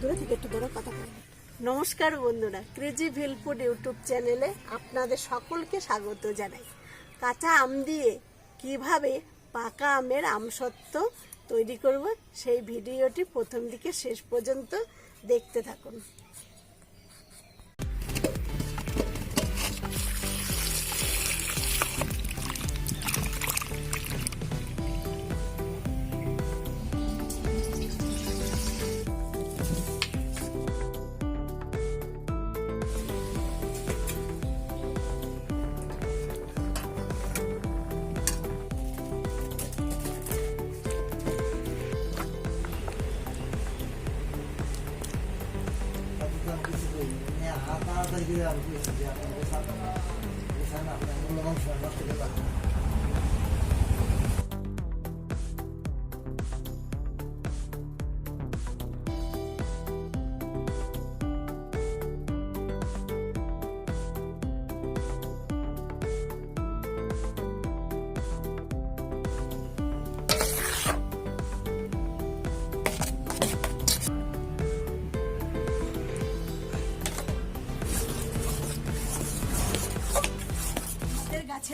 দূরে থেকে একটু দূরে কথা বলেন নমস্কার বন্ধুরা ক্রেজি ভিলফুড ইউটিউব চ্যানেলে আপনাদের সকলকে স্বাগত জানাই। কাঁচা আম দিয়ে কীভাবে পাকা আমের আমসত্ত্ব তৈরি করব, সেই ভিডিওটি প্রথম দিকে শেষ পর্যন্ত দেখতে থাকুন। আমাদের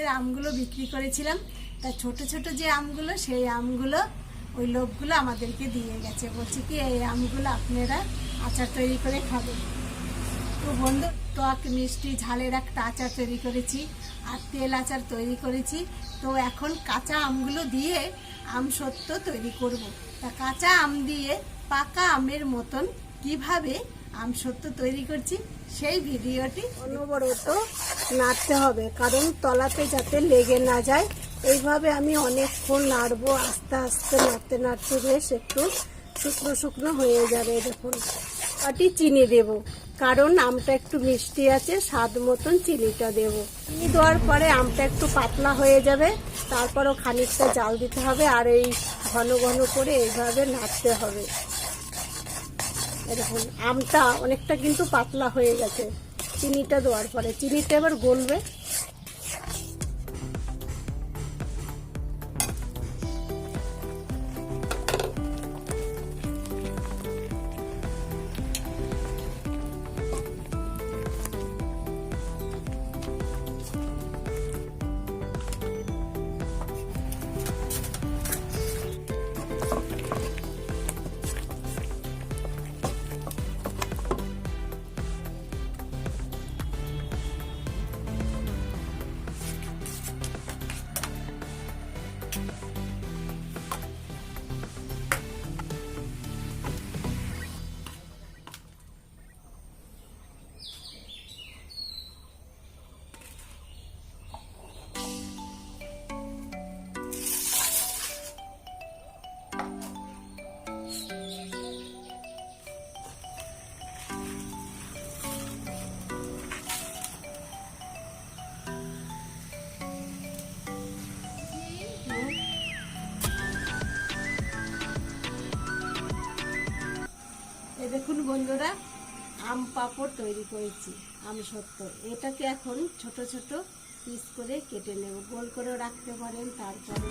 গাছের আমগুলো বিক্রি করেছিলাম। তা ছোট ছোট যে আমগুলো, সেই আমগুলো ওই লোকগুলো আমাদেরকে দিয়ে গেছে। বলছে কি, এই আমগুলো আপনারা আচার তৈরি করে খাবেন। তো বন্ধু, টক, মিষ্টি, ঝালের একটা আচার তৈরি করেছি আর তেল আচার তৈরি করেছি। তো এখন কাঁচা আমগুলো দিয়ে আম সত্য তৈরি করব। তা কাঁচা আম দিয়ে পাকা আমের মতন কীভাবে আম সত্য তৈরি করছি, সেই ভিডিওটি অনবরত নাড়তে হবে, কারণ তলাতে যাতে লেগে না যায়। এইভাবে আমি অনেকক্ষণ নাড়বো, আস্তে আস্তে নাড়তে নাড়তে বেশ একটু শুকনো শুকনো হয়ে যাবে, দেখুন। আটি চিনি দেব, কারণ আমটা একটু মিষ্টি আছে, স্বাদ মতন চিনিটা দেব। চিনি দেওয়ার পরে আমটা একটু পাতলা হয়ে যাবে, তারপরও খানিকটা জাল দিতে হবে, আর এই ঘন ঘন করে এইভাবে নাড়তে হবে। এরকম আমটা অনেকটা কিন্তু পাতলা হয়ে গেছে। চিনিটা দেওয়ার পরে চিনিটা এবার গলবে। দেখুন বন্ধুরা, আম পাপড় তৈরি করেছি, আম সত্য এটাকে এখন ছোট ছোট পিস করে কেটে নেব। গোল করে রাখতে পারেন, তারপরে